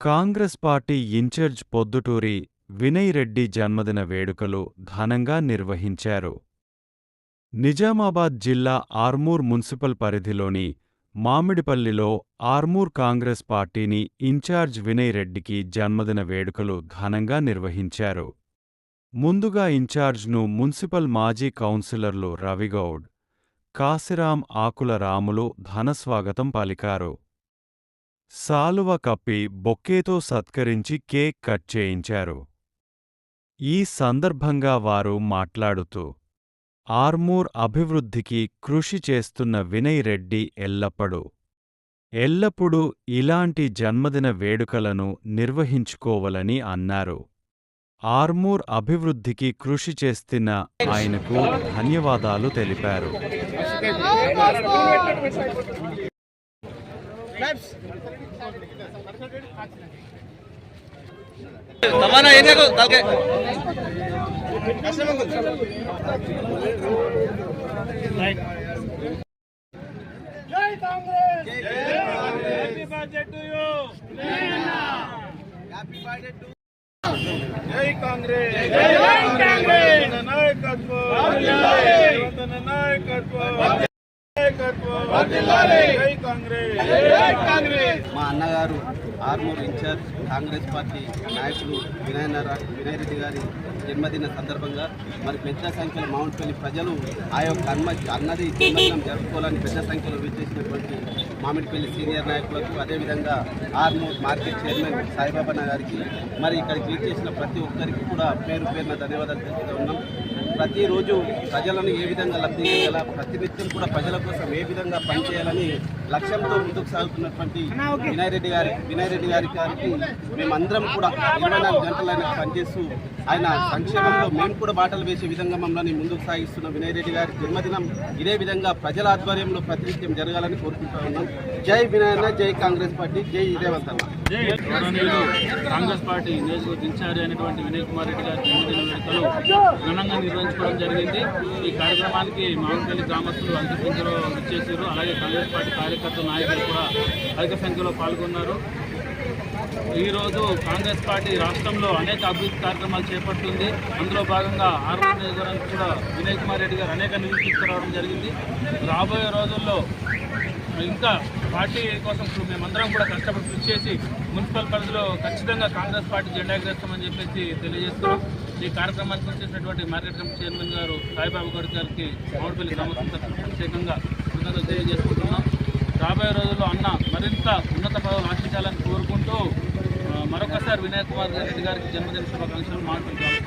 Congress party in charge Podduturi Vinay Reddy జన్మదిన వేడుకలు ఘనంగా నిర్వహించారు. నిజామాబాద్ జిల్లా ఆర్మూర్ మున్సిపల్ పరిధిలోని మామిడిపల్లిలో ఆర్మూర్ కాంగ్రెస్ పార్టీని ఇన్ఛార్జ్ వినయ్ రెడ్డికి జన్మదిన వేడుకలు ఘనంగా నిర్వహించారు. ముందుగా ఇన్ఛార్జ్ను మున్సిపల్ మాజీ కౌన్సిలర్లు రవిగౌడ్ కాసిరాం ఆకుల రాములు ఘనస్వాగతం పలికారు. సాలువ కప్పి బొక్కేతో సత్కరించి కేక్ కట్ చేయించారు. ఈ సందర్భంగా వారు మాట్లాడుతూ ఆర్మూర్ అభివృద్ధికి కృషి చేస్తున్న వినయ్ రెడ్డి ఎల్లప్పుడూ ఎల్లప్పుడూ ఇలాంటి జన్మదిన వేడుకలను నిర్వహించుకోవాలని అన్నారు. ఆర్మూర్ అభివృద్ధికి కృషి చేస్తున్న ఆయనకు ధన్యవాదాలు తెలిపారు. తమన్నా ఏం చేయకు తలకే. జై Congress! Happy birthday to you! జై కాంగ్రెస్! జై కాంగ్రెస్! నాయకత్వం! నాయకత్వం! నాయకత్వం! జై మా అన్నగారు ఆర్మూర్ ఇన్ఛార్జ్ కాంగ్రెస్ పార్టీ నాయకులు వినయ్ నారా- వినయ్ రెడ్డి గారి జన్మదిన సందర్భంగా మరి పెద్ద సంఖ్యలో మౌంట్పల్లి ప్రజలు ఆ యొక్క అన్న అన్నది జన్మదినం జరుపుకోవాలని పెద్ద సంఖ్యలో విచ్చేసినటువంటి మామిడిపల్లి సీనియర్ నాయకులకు అదేవిధంగా ఆర్మూర్ మార్కెట్ చైర్మన్ సాయిబాబా గారికి మరి ఇక్కడికి విచ్చేసిన ప్రతి ఒక్కరికి కూడా పేరు పేరున ధన్యవాదాలు తెలుపుతూ ఉన్నాం. ప్రతిరోజు ప్రజలను ఏ విధంగా లబ్ధి చేయాలా ప్రతినిత్యం కూడా ప్రజల కోసం ఏ విధంగా పనిచేయాలని లక్ష్యంతో ముందుకు సాగుతున్నటువంటి వినయ్ రెడ్డి గారి వినయ్ రెడ్డి గారి గారికి మేమందరం కూడా ఇరవై నాలుగు గంటలు ఆయన పనిచేస్తూ ఆయన సంక్షేమంలో మేము కూడా బాటలు వేసే విధంగా మమ్మల్ని ముందుకు సాగిస్తున్న వినయ్ రెడ్డి గారి జన్మదినం ఇదే విధంగా ప్రజల ఆధ్వర్యంలో ప్రతినిత్యం జరగాలని కోరుకుంటా ఉన్నాం. జై వినయన్న జై కాంగ్రెస్ పార్టీ జై రేవంత్ అన్న. కాంగ్రెస్ పార్టీ నియోజకవర్గ ఇన్ఛార్జ్ అయినటువంటి వినయ్ కుమార్ రెడ్డి గారి జన్మదిన వేడుకలు ఘనంగా నిర్వహించుకోవడం జరిగింది. ఈ కార్యక్రమానికి మామిడిపల్లి గ్రామస్తులు అధిక సంఖ్యలో ఇచ్చేసారు అలాగే కాంగ్రెస్ పార్టీ కార్యకర్తలు నాయకులు కూడా అధిక సంఖ్యలో పాల్గొన్నారు. ఈరోజు కాంగ్రెస్ పార్టీ రాష్ట్రంలో అనేక అభివృద్ధి కార్యక్రమాలు చేపడుతుంది. అందులో భాగంగా ఆర్మూర్ నియోజకవర్గానికి కూడా వినయ్ కుమార్ రెడ్డి గారు అనేక నిధులు తీసుకురావడం జరిగింది. రాబోయే రోజుల్లో ఇంకా పార్టీ కోసం మేమందరం కూడా కష్టపడి కృషి చేసి మున్సిపల్ పరిధిలో ఖచ్చితంగా కాంగ్రెస్ పార్టీ జెండా ఎగరేస్తామని చెప్పేసి తెలియజేస్తున్నాం. ఈ కార్యక్రమానికి వచ్చేసినటువంటి మార్కెట్ కమిటీ చైర్మన్ గారు సాయిబాబు గౌడ్ గారికి మామిడిపల్లి గ్రామస్తుల ప్రత్యేకంగా కృతజ్ఞతలు తెలియజేసుకుంటున్నాం. రాబోయే రోజుల్లో అన్న మరింత ఉన్నత పదవులు ఆశించాలని కోరుకుంటూ మరొకసారి వినయ్ కుమార్ రెడ్డి గారికి జన్మదిన శుభాకాంక్షలు మాట్లాడుతున్నాం.